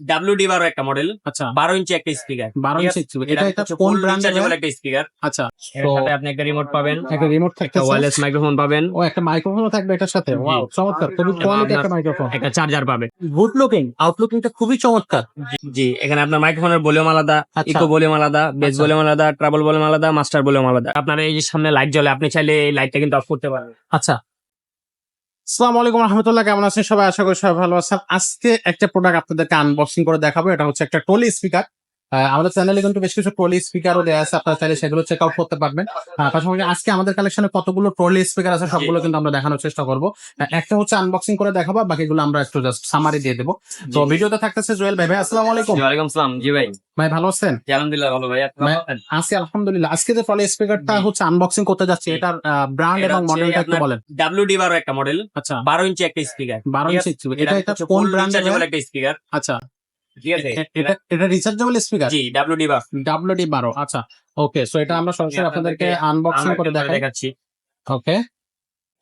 WD বারো একটা model আচ্ছা। বারো ইঞ্চি একটা স্পিকার বারো ইঞ্চি এটা এটা কোন ব্র্যান্ডের একটা স্পিকার আচ্ছা। সাথে আপনি একটা রিমোট পাবেন একটা রিমোট ওয়্যারলেস মাইক্রোফোন পাবেন। ও একটা মাইক্রোফোনও থাকবে এটার সাথে। ওয়াও চমৎকার। খুবই কোয়ালিটি একটা মাইক্রোফোন একটা চার্জার পাবেন গুড লুকিং আউটলুকিংটা খুবই চমৎকার। জি এখানে আপনার মাইক্রোফোনের ভলিউম আলাদা আচ্ছা। ইকো ভলিউম আলাদা বেস আচ্ছা। ভলিউম আলাদা ট্রাবল ভলিউম আলাদা মাস্টার ভলিউম আলাদা। আপনার এই যে সামনে লাইট জ্বলে আপনি চাইলে এই লাইটটা কিন্তু অফ করতে পারবেন। আচ্ছা। আসসালামু আলাইকুম রহমতুল্লাহ, কেমন আছেন সবাই? আশা করি সবাই ভালো আছেন। আজকে একটা প্রোডাক্ট আপনাদেরকে আনবক্সিং করে দেখাবো। এটা হচ্ছে একটা টোলি স্পিকার আমাদের চ্যানেলে কিন্তু বেশ কিছু ট্রলি স্পিকারও দেওয়া আছে আপনারা চাইলে সেগুলো চেক আউট করতে পারবেন। পাশাপাশি আজকে আমাদের কালেকশনে কতগুলো ট্রলি স্পিকার আছে সবগুলো কিন্তু আমরা দেখানোর চেষ্টা করব। একটা হচ্ছে আনবক্সিং করে দেখাবো বাকিগুলো আমরা একটু জাস্ট সামারি দিয়ে দেবো। তো ভিডিওতে থাকতেছে জুয়েল ভাই ভাই আসসালামু আলাইকুম। ওয়ালাইকুম সালাম জি ভাই। ভাই ভালো আছেন? আলহামদুলিল্লাহ ভালো ভাই? আজকে আলহামদুলিল্লাহ আজকে যে ট্রলি স্পিকারটা হচ্ছে আনবক্সিং করতে যাচ্ছি। এটার ব্র্যান্ড এবং মডেলটা একটু বলেন। ডাব্লিউডি বারো একটা মডেল আচ্ছা। বারো ইঞ্চি একটা স্পিকার বারো ঠিক ইঞ্চি এটা কোন ব্র্যান্ডের একটা স্পিকার আচ্ছা। এটা এটা রিচার্জেবল স্পিকার জি ডাব্লিউডি বারো ডাব্লিউডি বারো আচ্ছা। ওকে সো এটা আমরা সরাসরি আপনাদেরকে আনবক্সিং করে একটা দেখাচ্ছি। ওকে।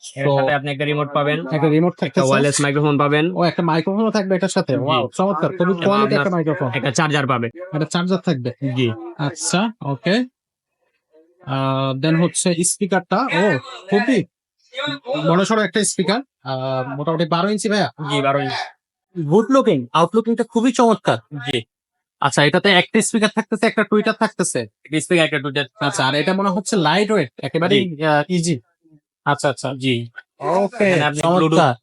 সাথে আপনি একটা রিমোট পাবেন। একটা রিমোট ওয়্যারলেস মাইক্রোফোন পাবেন। ও একটা মাইক্রোফোনও থাকবে এটার সাথে। জি। ওয়াও চমৎকার। খুবই কোয়ালিটি একটা মাইক্রোফোন চার্জার পাবে। একটা চার্জার থাকবে। জি। আচ্ছা ওকে। দেন হচ্ছে স্পিকারটা ও খুবই বড় সড়ো একটা স্পিকার মোটামুটি বারো ইঞ্চি ভাইয়া? জি বারো ইঞ্চি। গুড লুকিং আউটলুকিংটা খুবই চমৎকার। জি। আচ্ছা এটাতে একটা স্পিকার থাকতেছে একটা টুইটার থাকতেছে। স্পিকার একটা টুইটার। আচ্ছা আর এটা মনে হচ্ছে লাইট ওয়েট একেবারে ইজি আচ্ছা আচ্ছা জি। ওকে চমৎকার।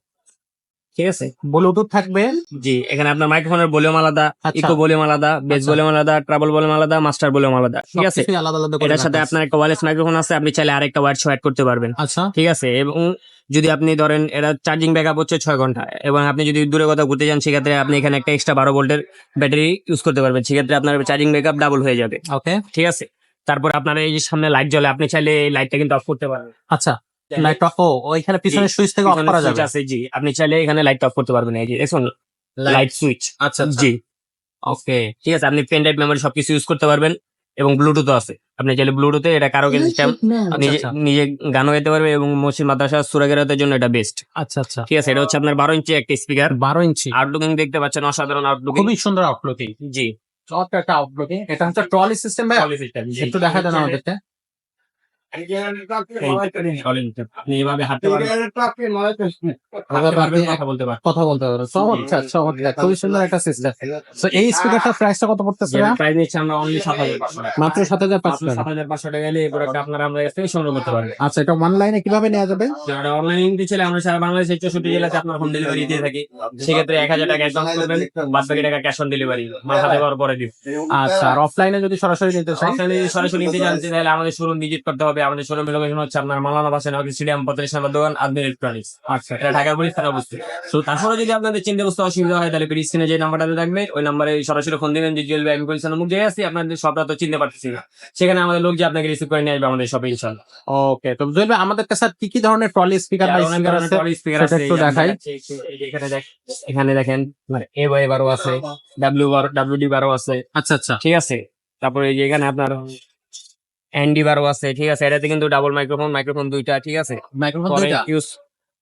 ঠিক আছে? ব্লুটুথ থাকবে? জি এখানে আপনার মাইক্রোফোনের ভলিউম আলাদা আচ্ছা। ইকো ভলিউম আলাদা বেস আচ্ছা। ভলিউম আলাদা ট্রাবল ভলিউম আলাদা মাস্টার ভলিউম আলাদা ঠিক আছে? এটার সাথে আপনার একটা ওয়্যারলেস মাইক্রোফোন আছে আপনি চাইলে আরেকটা ওয়্যার অ্যাড করতে পারবেন। আচ্ছা। ঠিক আছে? এবং যদি আপনি ধরেন এটা চার্জিং ব্যাকআপ হচ্ছে ছয় ঘণ্টা এবং আপনি যদি দূরে কোথাও ঘুরতে যান সেক্ষেত্রে আপনি এখানে একটা এক্সট্রা বারো ভোল্টের ব্যাটারি ইউজ করতে পারবেন। সেক্ষেত্রে আপনার চার্জিং ব্যাকআপ ডাবল হয়ে যাবে। ওকে ঠিক আছে? তারপর আপনার এই যে সামনে লাইট জ্বলে আপনি চাইলে এই লাইটটা কিন্তু অফ করতে পারবেন। আচ্ছা। লাইট ও ওইখানে পিছনের সুইচ থেকে অফ করা যাবে। আছে জি। আপনি চাইলে এখানে লাইট অফ করতে পারবেন এই যে দেখুন লাইট সুইচ আচ্ছা জি। ওকে ঠিক আছে আপনি পেন ড্রাইভ মেমোরি সবকিছু ইউজ করতে পারবেন এবং ব্লুটুথ আছে। আপনি চাইলে ব্লুটুথে এটা কারও সিস্টেম নিজে আচ্ছা নিজে গানও গাইতে পারবে এবং মসজিদ মাদ্রাসা সুরাগেরাতের জন্য এটা বেস্ট আচ্ছা আচ্ছা। ঠিক আছে এটা হচ্ছে আপনার বারো ইঞ্চি একটা স্পিকার বারো ইঞ্চি? আউটলুকিং দেখতে পাচ্ছেন অসাধারণ আউটলুকিং খুবই সুন্দর আউটলুকিং জি। চমৎকার একটা আউটলুকিং এটা হচ্ছে ট্রলি সিস্টেম ভাই একটু দেখা দেন আমাদেরকে। আপনি এভাবে হাঁটতে পারবেন কথা বলতে পারবেন। কথা বলতে পারব চমৎকার চমৎকার। খুবই সুন্দর একটা সিস্টেম তো এই স্পিকারটার প্রাইসটা কত পড়তেছে প্রাইস নিচ্ছে আমরা অনলি সাত হাজার মাত্র সাত হাজার পাঁচশো সাত হাজার পাঁচশো টাকা গেলে এই প্রোডাক্ট আপনারা আমাদের কাছ থেকে সংগ্রহ করতে পারবেন। আচ্ছা এটা ওয়ান কীভাবে নেওয়া যাবে? যারা অনলাইন নিতে আমরা সারা বাংলাদেশের চৌষট্টি জেলাতে আপনার হোম ডেলিভারি দিয়ে থাকি। সেক্ষেত্রে এক হাজার টাকা অ্যাডভান্স করবেন বাদ বাকি টাকা ক্যাশ অন ডেলিভারি মাল হাতে পাওয়ার পরে দিব আচ্ছা আর অফলাইনে যদি সরাসরি নিতে চাই অফলাইনে যদি সরাসরি নিতে চান তাহলে আমাদের শোরুম ভিজিট করতে হবে। আমাদের শোরুম লোকেশন হচ্ছে আপনার মালানা বাসে নগর স্টেডিয়াম পঁয়তাল্লিশ নম্বর দোকান আদমি ইলেকট্রনিক্স আচ্ছা। এটা ঢাকা পুলিশ থানা অবস্থিত। তো তারপরে যদি আপনাদের চিন্তা বুঝতে অসুবিধা হয় তাহলে স্ক্রিনে যে নাম্বারটা থাকবে ওই নাম্বারে সরাসরি ফোন দিবেন যে জুয়েল ভাই আমি মুখ যাই আছি আপনাদের সবটা তো চিনতে পারতেছি না। সেখানে আমাদের লোক যে আপনাকে রিসিভ করে নিয়ে আসবে আমাদের সবে ইনশাল্লাহ ওকে তো জুয়েল ভাই আমাদের কাছে কি কি ধরনের ট্রলি স্পিকার বা স্পিকার আছে? টলি speaker আছে, একটু দেখাই। এখানে দেখ। এখানে দেখেন মানে এ বাই বারো আছে ডাব্লিউ বারো ডাব্লিউ ডি বারো আছে। আচ্ছা আচ্ছা। ঠিক আছে। তারপরে এই যে এখানে আপনার এনডি বারো আছে ঠিক আছে? এটাতে কিন্তু ডাবল মাইক্রোফোন মাইক্রোফোন দুইটা ঠিক আছে? মাইক্রোফোন দুইটা? use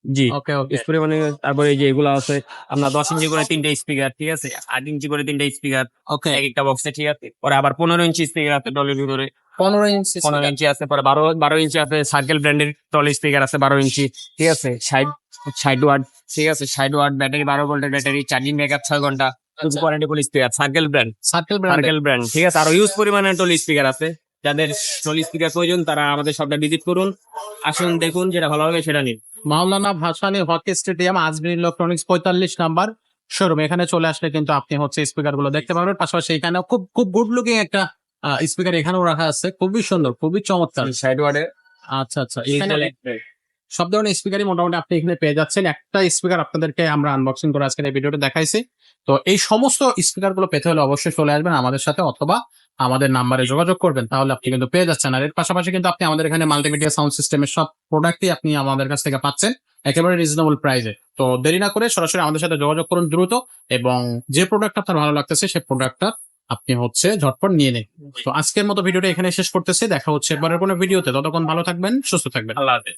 জি। ওকে ওকে ইউজ পরিমাণে তারপরে এই যে এগুলো আছে আপনার দশ ইঞ্চি করে তিনটা স্পিকার ঠিক আছে? আট ইঞ্চি করে তিনটা স্পিকার ওকে এক একটা বক্সে ঠিক আছে? পরে আবার পনেরো ইঞ্চি স্পিকার আছে ডলের ভিতরে। পনেরো ইঞ্চি পনেরো ইঞ্চি আছে পরে বারো বারো ইঞ্চি আছে সার্কেল ব্র্যান্ডের টলি স্পিকার আছে বারো ইঞ্চি ঠিক আছে? ষাট ষাট ওয়াট ঠিক আছে? ষাট ওয়াট ব্যাটারি বারো ভোল্টের ব্যাটারি চার্জিং ব্যাকআপ ছয় ঘণ্টা full speaker circle brand circle brand circle brand ঠিক আছে? আরও ইউজ পরিমাণে টলি স্পিকার আছে। যাদের টলি স্পিকার প্রয়োজন তারা আমাদের সবটা ভিজিট করুন। আসুন দেখুন যেটা ভালো হবে সেটা নিন। Maulana Bhasani hockey stadium Ajmir electronics পঁয়তাল্লিশ নাম্বার শোরুম। এখানে চলে আসলে কিন্তু আপনি হচ্ছে স্পিকারগুলো দেখতে পারবেন। পাশাপাশি এখানে খুব খুব গুড লুকিং একটা স্পিকার এখানেও রাখা আছে। খুবই সুন্দর খুবই চমৎকার। ষাট ওয়াটের আচ্ছা আচ্ছা। সব ধরনের স্পিকারই মোটামুটি আপনি এখানে পেয়ে যাচ্ছেন। একটা স্পিকার আপনাদেরকে আমরা আনবক্সিং করে আজকের এই ভিডিওটা দেখাইছি। তো এই সমস্ত স্পিকারগুলো পেতে হলে অবশ্যই চলে আসবেন আমাদের সাথে অথবা আমাদের নাম্বারে যোগাযোগ করবেন, তাহলে আপনি কিন্তু পেয়ে যাচ্ছেন। আর এর পাশাপাশি কিন্তু আপনি আমাদের এখানে মাল্টিমিডিয়া সাউন্ড সিস্টেমের সব প্রোডাক্টই আপনি আমাদের কাছ থেকে পাচ্ছেন, একেবারে রিজনেবল প্রাইসে তো দেরি না করে সরাসরি আমাদের সাথে যোগাযোগ করুন দ্রুত, এবং যে প্রোডাক্ট আপনার ভালো লাগতেছে সেই প্রোডাক্টটা আপনি হচ্ছে ঝটপট নিয়ে নিন। তো আজকের মতো ভিডিওটা এখানে শেষ করতেছি, দেখা হচ্ছে এবারের কোনো ভিডিওতে। ততক্ষণ ভালো থাকবেন, সুস্থ থাকবেন। আল্লাহ হাফেজ।